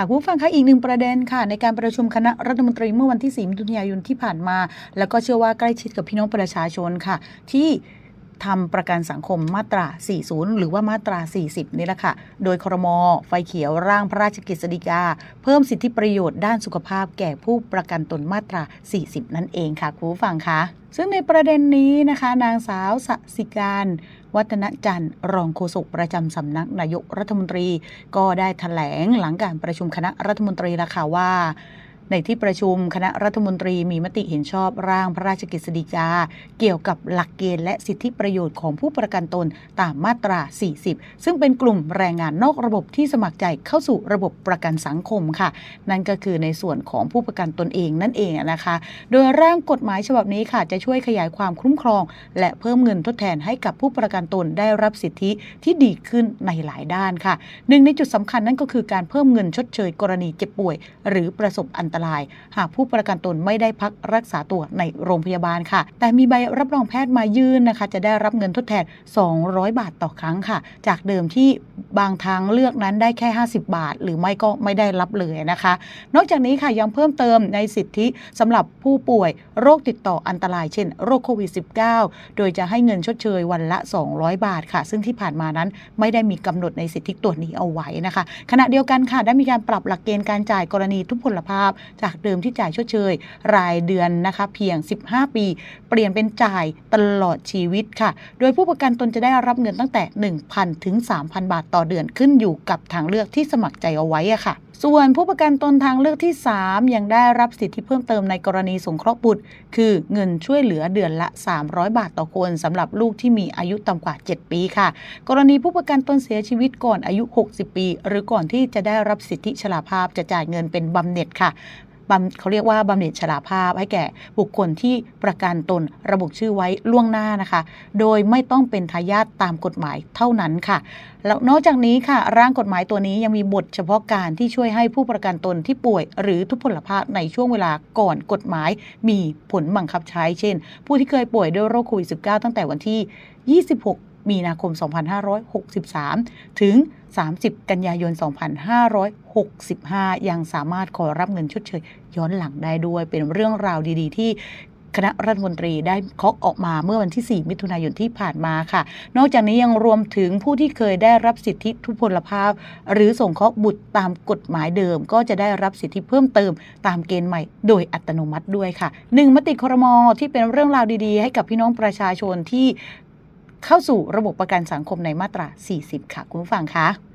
ค่ะคุณผู้ฟังคะอีกหนึ่งประเด็นค่ะ ในการประชุมคณะรัฐมนตรีเมื่อวันที่ 4 มิถุนายนที่ผ่านมา แล้วก็เชื่อว่าใกล้ชิดกับพี่น้องประชาชนค่ะ ที่ ทำประกันสังคมมาตรา 40 หรือว่ามาตรา 40 นี่แหละค่ะ โดยครม ไฟเขียวร่างพระราชกฤษฎีกา เพิ่มสิทธิประโยชน์ด้านสุขภาพแก่ผู้ประกันตนมาตรา 40 นั่นเองค่ะคุณผู้ฟังคะซึ่งในประเด็นนี้นะคะ นางสาวสสิการวัฒนจันทร์รองโฆษกประจำสำนักนายกรัฐมนตรี ก็ได้แถลงหลังการประชุมคณะรัฐมนตรีแล้วค่ะว่า ในที่ประชุมคณะรัฐมนตรีมีมติเห็นชอบร่างพระราชกฤษฎีกา เกี่ยวกับหลักเกณฑ์และสิทธิประโยชน์ของผู้ประกันตนตามมาตรา 40 ซึ่งเป็นกลุ่มแรงงานนอกระบบที่สมัครใจเข้าสู่ระบบประกันสังคมค่ะ นั่นก็คือในส่วนของผู้ประกันตนเองนั่นเองนะคะ โดยร่างกฎหมายฉบับนี้ค่ะ จะช่วยขยายความคุ้มครอง และเพิ่มเงินทดแทนให้กับผู้ประกันตนได้รับสิทธิที่ดีขึ้นในหลายด้านค่ะหนึ่งในจุดสำคัญนั่นก็คือการเพิ่มเงินชดเชยกรณีเจ็บป่วย หรือประสบอันตราย หากผู้ประกันตนไม่ได้พักรักษาตัวในโรงพยาบาลค่ะ แต่มีใบรับรองแพทย์มายื่นนะคะ จะได้รับเงินทดแทน 200 บาทต่อครั้งค่ะ จากเดิมที่บางทางเลือกนั้นได้แค่ 50 บาท หรือไม่ก็ไม่ได้รับเลยนะคะ นอกจากนี้ค่ะยังเพิ่มเติมในสิทธิสำหรับผู้ป่วยโรคติดต่ออันตรายเช่น โรคโควิด -19 โดยจะให้เงินชดเชยวันละ 200 บาทค่ะ ซึ่งที่ผ่านมานั้นไม่ได้มีกำหนดในสิทธิตัวนี้เอาไว้นะคะ ขณะเดียวกันค่ะได้มีการปรับหลักเกณฑ์การจ่ายกรณีทุพพลภาพจากเดิมที่จ่ายชดเชย รายเดือนนะคะ เพียง 15 ปี เปลี่ยนเป็นจ่ายตลอดชีวิตค่ะ โดยผู้ประกันตนจะได้รับเงินตั้งแต่ 1,000 ถึง 3,000 บาทต่อเดือนขึ้นอยู่กับทางเลือกที่สมัครใจเอาไว้อะค่ะ ส่วนผู้ประกันตนทางเลือกที่ 3 ยังได้รับสิทธิเพิ่มเติมในกรณีสงเคราะห์บุตร คือเงินช่วยเหลือเดือนละ 300 บาทต่อคนสำหรับลูกที่มีอายุต่ำกว่า 7 ปีค่ะ กรณีผู้ประกันตนเสียชีวิตก่อนอายุ 60 ปี หรือก่อนที่จะได้รับสิทธิชราภาพจะจ่ายเงินเป็นบำเหน็จค่ะ เขาเรียกว่าบำเหน็จชราภาพให้แก่บุคคลที่ประกันตนระบุชื่อไว้ล่วงหน้านะคะ โดยไม่ต้องเป็นทายาทตามกฎหมายเท่านั้นค่ะ แล้วนอกจากนี้ค่ะ ร่างกฎหมายตัวนี้ยังมีบทเฉพาะการที่ช่วยให้ผู้ประกันตนที่ป่วย หรือทุพพลภาพในช่วงเวลาก่อนกฎหมาย มีผลบังคับใช้ เช่น ผู้ที่เคยป่วยด้วยโรคโควิด -19 ตั้งแต่วันที่ 26 มีนาคม 2563 ถึง 30 กันยายน 2565 ยังสามารถขอรับเงินชดเชยย้อนหลังได้ด้วย เป็นเรื่องราวดีๆ ที่คณะรัฐมนตรีได้เคาะออกมาเมื่อวันที่ 4 มิถุนายนที่ผ่านมาค่ะ นอกจากนี้ยังรวมถึงผู้ที่เคยได้รับสิทธิทุพพลภาพ หรือส่งเคาะบุตรตามกฎหมายเดิม ก็จะได้รับสิทธิเพิ่มเติมตามเกณฑ์ใหม่ โดยอัตโนมัติด้วยค่ะหนึ่งมติครมที่เป็นเรื่องราวดีๆ ให้กับพี่น้องประชาชนที่ เข้าสู่ระบบประกันสังคมในมาตรา 40 ค่ะ คุณผู้ฟังคะ